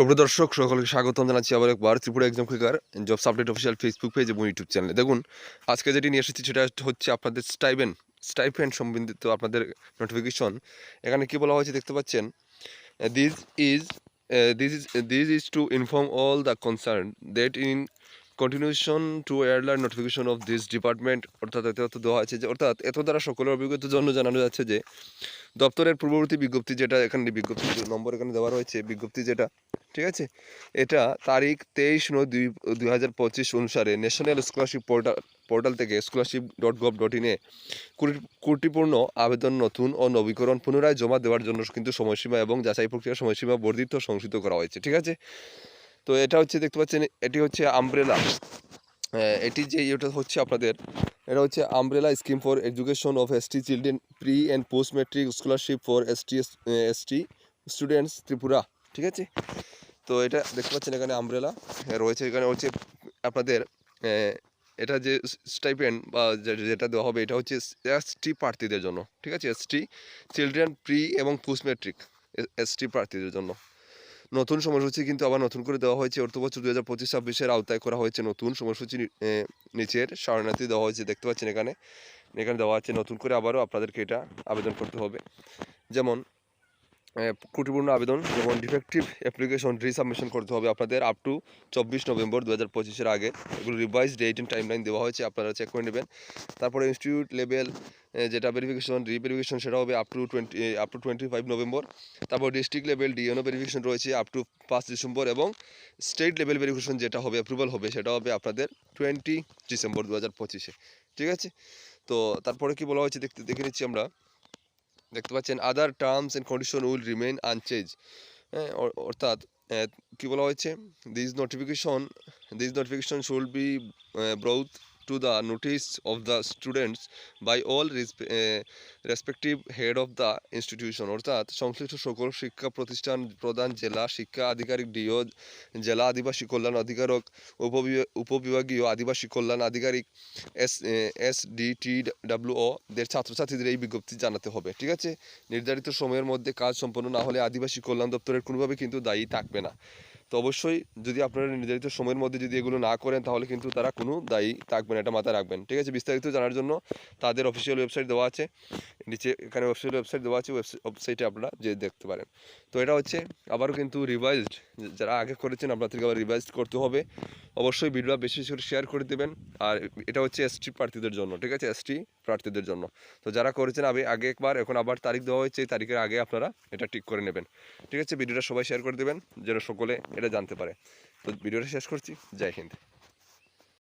সুপ্রিয় দর্শক, সকলকে স্বাগতম জানাচ্ছি আবার একবার Tripura exam clicker job update official Facebook page এবং ইউটিউব চ্যানেলে দেখুন, আজকে যেটি নিয়ে এসেছি সেটা হচ্ছে আপনাদের স্টাইবেন স্টাইপেন্ড সম্বন্ধিত আপনাদের নোটিফিকেশন এখানে কি বলা হয়েছে দেখতে পাচ্ছেন? This is this is this is to inform all the concern that in continuation to earlier notification of this department অর্থাৎ এত এত দেওয়া হয়েছে যে, অর্থাৎ এত দ্বারা সকলের অভিজ্ঞতার জন্য জানানো যাচ্ছে যে, দপ্তরের পূর্ববর্তী বিজ্ঞপ্তি যেটা, এখানে বিজ্ঞপ্তি নম্বর এখানে দেওয়া রয়েছে, বিজ্ঞপ্তি যেটা ঠিক আছে? এটা তারিখ তেইশ নয় দুই দুই হাজার পঁচিশ অনুসারে ন্যাশনাল স্কলারশিপ পোর্টাল পোর্টাল থেকে স্কলারশিপ ডট গভ ডট ইনে কুটিপূর্ণ আবেদন নতুন ও নবীকরণ পুনরায় জমা দেওয়ার জন্য কিন্তু সময়সীমা এবং যাচাই প্রক্রিয়ার সময়সীমা বর্ধিত সংশোধিত করা হয়েছে, ঠিক আছে? তো এটা হচ্ছে, দেখতে পাচ্ছেন, এটি হচ্ছে আমব্রেলা এটি যে এটা হচ্ছে আপনাদের, এটা হচ্ছে umbrella scheme for education of S T children pre and post matric scholarship for S T S T students Tripura, ঠিক আছে? তো এটা দেখতে পাচ্ছেন এখানে আমব্রেলা রয়েছে এখানে হচ্ছে আপনাদের এটা যে স্টাইপেন্ড বা যেটা দেওয়া হবে এটা হচ্ছে এস টি প্রার্থীদের জন্য, ঠিক আছে? এস টি চিলড্রেন প্রি এবং পোস্ট ম্যাট্রিক এস টি প্রার্থীদের জন্য। নতুন সময়সূচি কিন্তু আবার নতুন করে দেওয়া হয়েছে, অর্থ বছর দু হাজার পঁচিশ ছাব্বিশের আওতায় করা হয়েছে নতুন সময়সূচি নিচের শরণার্থী দেওয়া হয়েছে, দেখতে পাচ্ছেন এখানে। এখানে দেওয়া আছে নতুন করে আবারও আপনাদেরকে এটা আবেদন করতে হবে। যেমন ত্রুটিপূর্ণ আবেদন যেমন ডিফেক্টিভ অ্যাপ্লিকেশন রিসাবমিশন করতে হবে আপনাদের আপ টু চব্বিশ নভেম্বর দু হাজার পঁচিশের আগে। এগুলো revise date and timeline দেওয়া হয়েছে, আপনারা চেক করে নেবেন। তারপরে ইনস্টিটিউট লেভেল যেটা ভেরিফিকেশন রিভেরিফিকেশন সেটা হবে up to twenty up to twenty five November. তারপর ডিস্ট্রিক্ট লেভেল ডিএনও ভেরিফিকেশন রয়েছে আপ টু পাঁচ ডিসেম্বর এবং স্টেট লেভেল ভেরিফিকেশন যেটা হবে অ্যাপ্রুভাল হবে, সেটা হবে আপনাদের টোয়েন্টি ডিসেম্বর দু হাজার পঁচিশে। ঠিক আছে? তো তারপরে কি বলা হয়েছে, দেখতে, দেখে নিচ্ছি আমরা। দেখতে পাচ্ছেন other terms and condition will remain unchange হ্যাঁ অর্থাৎ কী বলা হয়েছে? This notification this notification should be brought to the notice of the students by all respective head of the institution অর্থাৎ সংশ্লিষ্ট সকল শিক্ষা প্রতিষ্ঠান, প্রধান জেলা শিক্ষা আধিকারিক, ডিও, জেলা আদিবাসী কল্যাণ অধিকারক উপবিভাগ উপবিভাগীয় আদিবাসী কল্যাণ আধিকারিক, S S D T W O দের ছাত্রছাত্রীদের এই বিজ্ঞপ্তি জানাতে হবে। ঠিক আছে? নির্ধারিত সময়ের মধ্যে কাজ সম্পন্ন না হলে আদিবাসী কল্যাণ দপ্তরের কোনোভাবে কিন্তু দায়ী থাকবে না। তো অবশ্যই যদি আপনারা নির্ধারিত সময়ের মধ্যে যদি এগুলো না করেন, তাহলে কিন্তু তারা কোনো দায়ী থাকবেন এটা মাথায় রাখবেন। ঠিক আছে? বিস্তারিত জানার জন্য তাদের অফিসিয়াল ওয়েবসাইট দেওয়া আছে। নিচে এখানে অফিসিয়াল ওয়েবসাইট দেওয়া আছে ওয়েবসাইটে আপনারা যে দেখতে পারেন। তো এটা হচ্ছে আবারও কিন্তু রিভাইজড যারা আগে করেছেন, আপনাদেরকে আবার রিভাইজড করতে হবে। অবশ্যই ভিডিওটা বেশি বেশি করে শেয়ার করে দেবেন। আর এটা হচ্ছে এসটি প্রার্থীদের জন্য, ঠিক আছে? এসটি প্রার্থীদের জন্য। তো যারা করেছেন, আমি আগে একবার, এখন আবার তারিখ দেওয়া হয়েছে, এই তারিখের আগে আপনারা এটা ঠিক করে নেবেন। ঠিক আছে? ভিডিওটা সবাই শেয়ার করে দেবেন, যেন সকলে এটা জানতে পারে। তো ভিডিওটা শেষ করছি। জয় হিন্দ।